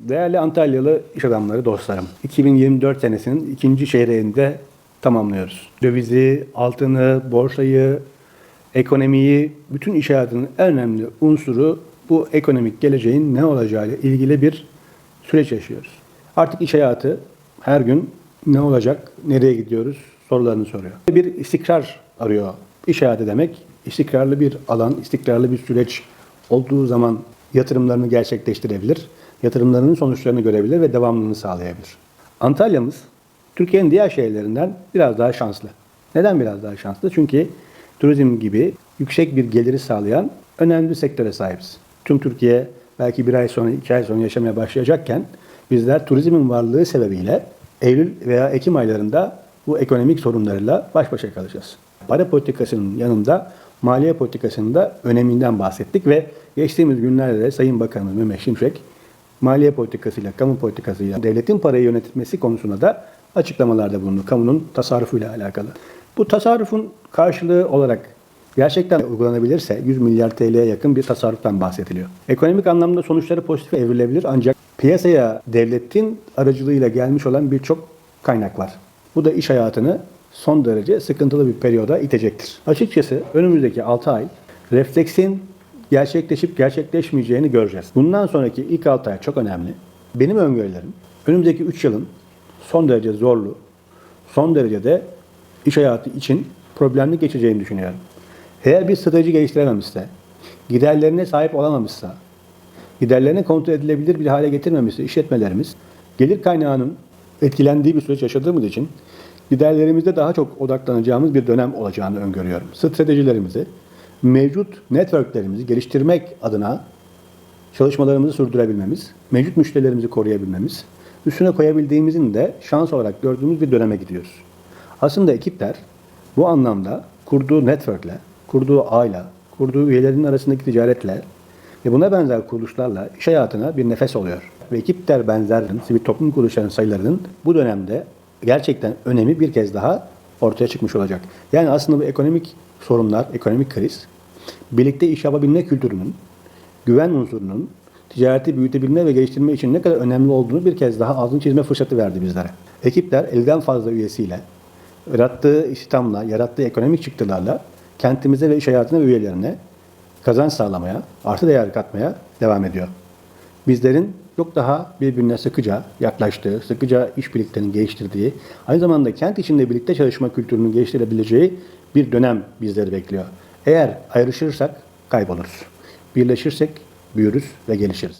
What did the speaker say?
Değerli Antalyalı iş adamları dostlarım, 2024 senesinin ikinci çeyreğinde tamamlıyoruz. Dövizi, altını, borsayı, ekonomiyi, bütün iş hayatının en önemli unsuru bu ekonomik geleceğin ne olacağıyla ilgili bir süreç yaşıyoruz. Artık iş hayatı her gün ne olacak, nereye gidiyoruz sorularını soruyor. Bir istikrar arıyor. İş hayatı demek istikrarlı bir alan, istikrarlı bir süreç olduğu zaman yatırımlarını gerçekleştirebilir, yatırımlarının sonuçlarını görebilir ve devamlılığını sağlayabilir. Antalya'mız Türkiye'nin diğer şehirlerinden biraz daha şanslı. Neden biraz daha şanslı? Çünkü turizm gibi yüksek bir geliri sağlayan önemli bir sektöre sahibiz. Tüm Türkiye belki bir ay sonra, iki ay sonra yaşamaya başlayacakken bizler turizmin varlığı sebebiyle Eylül veya Ekim aylarında bu ekonomik sorunlarıyla baş başa kalacağız. Para politikasının yanında maliye politikasının da öneminden bahsettik ve geçtiğimiz günlerde de Sayın Bakanımız Mehmet Şimşek maliye politikasıyla, kamu politikasıyla devletin parayı yönetilmesi konusunda da açıklamalarda bulundu. Kamunun tasarrufuyla alakalı. Bu tasarrufun karşılığı olarak gerçekten uygulanabilirse 100 milyar TL'ye yakın bir tasarruftan bahsediliyor. Ekonomik anlamda sonuçları pozitif evrilebilir ancak piyasaya devletin aracılığıyla gelmiş olan birçok kaynak var. Bu da iş hayatını son derece sıkıntılı bir periyoda itecektir. Açıkçası önümüzdeki 6 ay refleksin gerçekleşip gerçekleşmeyeceğini göreceğiz. Bundan sonraki ilk 6 ay çok önemli. Benim öngörülerim önümüzdeki 3 yılın son derece zorlu, son derecede iş hayatı için problemli geçeceğini düşünüyorum. Eğer bir strateji geliştirememişse, giderlerine sahip olamamışsa, giderlerini kontrol edilebilir bir hale getirmemişse işletmelerimiz, gelir kaynağının etkilendiği bir süreç yaşadığımız için giderlerimizde daha çok odaklanacağımız bir dönem olacağını öngörüyorum. Stratejilerimizi, mevcut networklerimizi geliştirmek adına çalışmalarımızı sürdürebilmemiz, mevcut müşterilerimizi koruyabilmemiz, üstüne koyabildiğimizin de şans olarak gördüğümüz bir döneme gidiyoruz. Aslında ekipler bu anlamda kurduğu networkle, kurduğu ağla, kurduğu üyelerinin arasındaki ticaretle ve buna benzer kuruluşlarla iş hayatına bir nefes oluyor. Ve ekipler benzerinin, sivil toplum kuruluşlarının sayılarının bu dönemde gerçekten önemi bir kez daha ortaya çıkmış olacak. Yani aslında bu ekonomik sorunlar, ekonomik kriz, birlikte iş yapabilme kültürünün, güven unsurunun ticareti büyütebilme ve geliştirme için ne kadar önemli olduğunu bir kez daha altını çizme fırsatı verdi bizlere. Ekipler elden fazla üyesiyle, yarattığı istihdamla, yarattığı ekonomik çıktılarla kentimize ve iş hayatına üyelerine kazanç sağlamaya, artı değer katmaya devam ediyor. Bizlerin çok daha birbirine sıkıca yaklaştığı, sıkıca işbirliklerini geliştirdiği, aynı zamanda kent içinde birlikte çalışma kültürünün geliştirebileceği bir dönem bizleri bekliyor. Eğer ayrışırsak kayboluruz. Birleşirsek büyürüz ve gelişiriz.